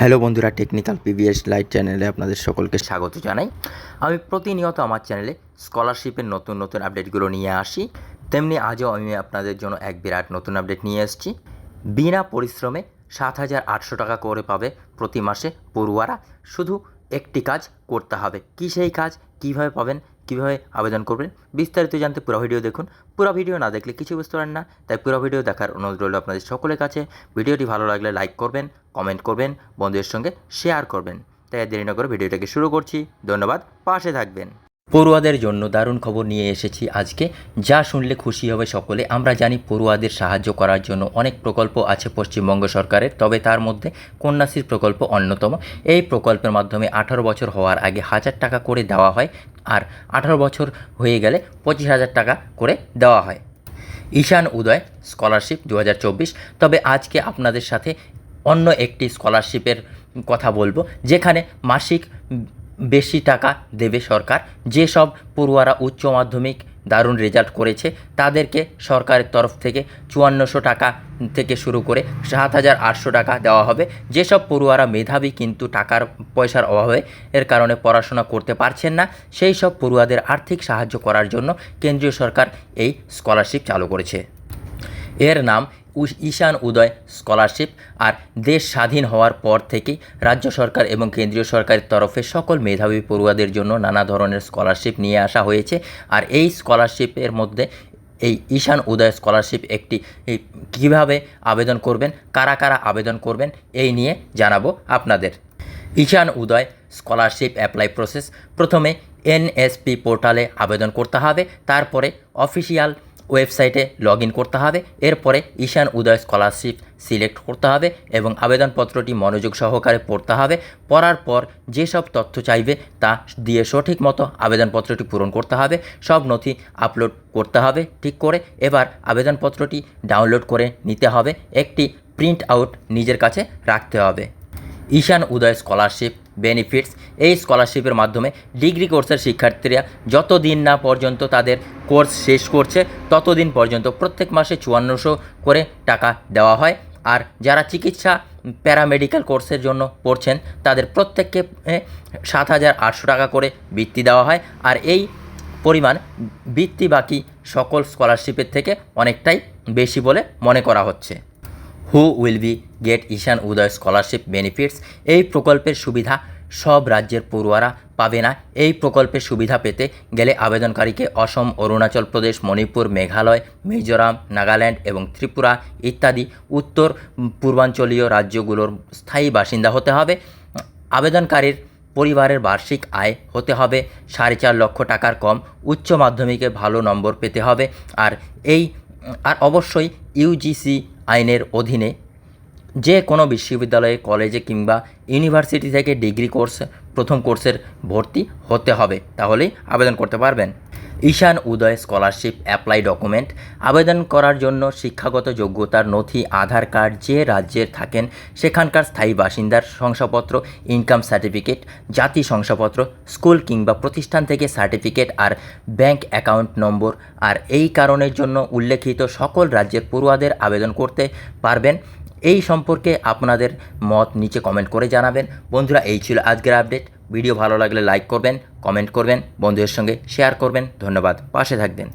Hello বন্ধুরা technical PBS light চ্যানেলে আপনাদের সকলকে স্বাগত জানাই। আমি প্রতিনিয়ত আমার চ্যানেলে স্কলারশিপের নতুন নতুন আপডেটগুলো নিয়ে আসি। তেমনি আজও আমি আপনাদের জন্য এক বিরাট নতুন আপডেট নিয়ে এসেছি। বিনা পরিশ্রমে সাত হাজার আটশো টাকা করে পাবে প্রতি মাসে পড়ুয়ারা। শুধু একটি কাজ করতে হবে। কী সেই কাজ? কীভাবে পাবেন? কীভাবে আবেদন করবেন? বিস্তারিত জানতে পুরো ভিডিও দেখুন। পুরো ভিডিও না দেখলে কিছু বুঝতে পারেন না, তাই পুরো ভিডিও দেখার অনুরোধ রইল আপনাদের সকলের কাছে। ভিডিওটি ভালো লাগলে লাইক করবেন, কমেন্ট করবেন, বন্ধুদের সঙ্গে শেয়ার করবেন। তাই দেরি না করে ভিডিওটাকে শুরু করছি। ধন্যবাদ, পাশে থাকবেন। পড়ুয়াদের জন্য দারুণ খবর নিয়ে এসেছি আজকে। যা শুনলে খুশি হবে সকলে। আমরা জানি পড়ুয়াদের সাহায্য করার জন্য অনেক প্রকল্প আছে পশ্চিমবঙ্গ সরকারের, তবে তার মধ্যে কন্যাশ্রী প্রকল্প অন্যতম। এই প্রকল্পের মাধ্যমে আঠারো বছর হওয়ার আগে হাজার টাকা করে দেওয়া হয় আর আঠারো বছর হয়ে গেলে পঁচিশ হাজার টাকা করে দেওয়া হয়। ঈশান উদয় স্কলারশিপ দু হাজার চব্বিশ। তবে আজকে আপনাদের সাথে অন্য একটি স্কলারশিপের কথা বলব, যেখানে মাসিক বেশি টাকা দেবে সরকার। যেসব পড়ুয়ারা উচ্চ মাধ্যমিক দারুণ রেজাল্ট করেছে, তাদেরকে সরকারের তরফ থেকে চুয়ান্নশো টাকা থেকে শুরু করে সাত হাজার আটশো টাকা দেওয়া হবে। যেসব পড়ুয়ারা মেধাবী কিন্তু টাকার পয়সার অভাবে এর কারণে পড়াশোনা করতে পারছেন না, সেই সব পড়ুয়াদের আর্থিক সাহায্য করার জন্য কেন্দ্রীয় সরকার এই স্কলারশিপ চালু করেছে। এর নাম ঈশান উদয় স্কলারশিপ আর দেশ স্বাধীন হওয়ার পর থেকেই রাজ্য সরকার এবং কেন্দ্রীয় সরকারের তরফে সকল মেধাবী পড়ুয়াদের জন্য নানা ধরনের স্কলারশিপ নিয়ে আসা হয়েছে। আর এই স্কলারশিপের মধ্যে এই ঈশান উদয় স্কলারশিপ একটি কীভাবে আবেদন করবেন, কারা কারা আবেদন করবেন, এই নিয়ে জানাব আপনাদের। Ishan Uday scholarship apply process প্রথমে এনএসপি পোর্টালে আবেদন করতে হবে, তারপরে অফিসিয়াল ওয়েবসাইটে লগ ইন করতে হবে। এরপরে ঈশান উদয় স্কলারশিপ সিলেক্ট করতে হবে এবং আবেদনপত্রটি মনোযোগ সহকারে পড়তে হবে। পড়ার পর যেসব তথ্য চাইবে তা দিয়ে সঠিক মতো আবেদনপত্রটি পূরণ করতে হবে। সব নথি আপলোড করতে হবে ঠিক করে। এবার আবেদনপত্রটি ডাউনলোড করে নিতে হবে। একটি প্রিন্ট আউট নিজের কাছে রাখতে হবে। ঈশান উদয় স্কলারশিপ বেনিফিটস এই স্কলারশিপের মাধ্যমে ডিগ্রি কোর্সের শিক্ষার্থীরা যতদিন না পর্যন্ত তাদের কোর্স শেষ করছে, ততদিন পর্যন্ত প্রত্যেক মাসে চুয়ান্নশো করে টাকা দেওয়া হয়। আর যারা চিকিৎসা, প্যারামেডিক্যাল কোর্সের জন্য পড়ছেন, তাদের প্রত্যেককে সাত হাজার আটশো টাকা করে বৃত্তি দেওয়া হয়। আর এই পরিমাণ বৃত্তি বাকি সকল স্কলারশিপের থেকে অনেকটাই বেশি বলে মনে করা হচ্ছে। Who will be get Ishan Uday scholarship benefits এই প্রকল্পের সুবিধা সব রাজ্যের পড়ুয়ারা পাবে না। এই প্রকল্পের সুবিধা পেতে গেলে আবেদনকারীকে অসম, অরুণাচল প্রদেশ, মণিপুর, মেঘালয়, মিজোরাম, নাগাল্যান্ড এবং ত্রিপুরা ইত্যাদি উত্তর, পূর্বাঞ্চলীয় রাজ্যগুলোর স্থায়ী বাসিন্দা হতে হবে। আবেদনকারীর পরিবারের বার্ষিক আয় হতে হবে। সাড়ে চার লক্ষ টাকার কম উচ্চ মাধ্যমিকে ভালো নম্বর পেতে হবে। আর এই, আর অবশ্যই ইউজিসি আইনের অধীনে যে কোনো বিশ্ববিদ্যালয়ে, কলেজে কিংবা ইউনিভার্সিটি থেকে ডিগ্রি কোর্স, প্রথম কোর্সের ভর্তি হতে হবে। তাহলেই আবেদন করতে পারবেন। Ishan Uday scholarship apply document আবেদন করার জন্য শিক্ষাগত যোগ্যতার নথি, আধার কার্ড যে রাজ্যের থাকেন সেখানকার স্থায়ী বাসিন্দার শংসাপত্র, ইনকাম সার্টিফিকেট, জাতি শংসাপত্র, স্কুল কিংবা প্রতিষ্ঠান থেকে সার্টিফিকেট আর ব্যাংক অ্যাকাউন্ট নম্বর। আর এই কারণের জন্য উল্লেখিত সকল রাজ্যের পড়ুয়াদের আবেদন করতে পারবেন। এই সম্পর্কে আপনাদের মত নিচে কমেন্ট করে জানাবেন। বন্ধুরা, এই ছিল আজকের আপডেট। ভিডিও ভালো লাগলে লাইক করবেন কমেন্ট করবেন বন্ধুদের সঙ্গে শেয়ার করবেন ধন্যবাদ পাশে থাকবেন।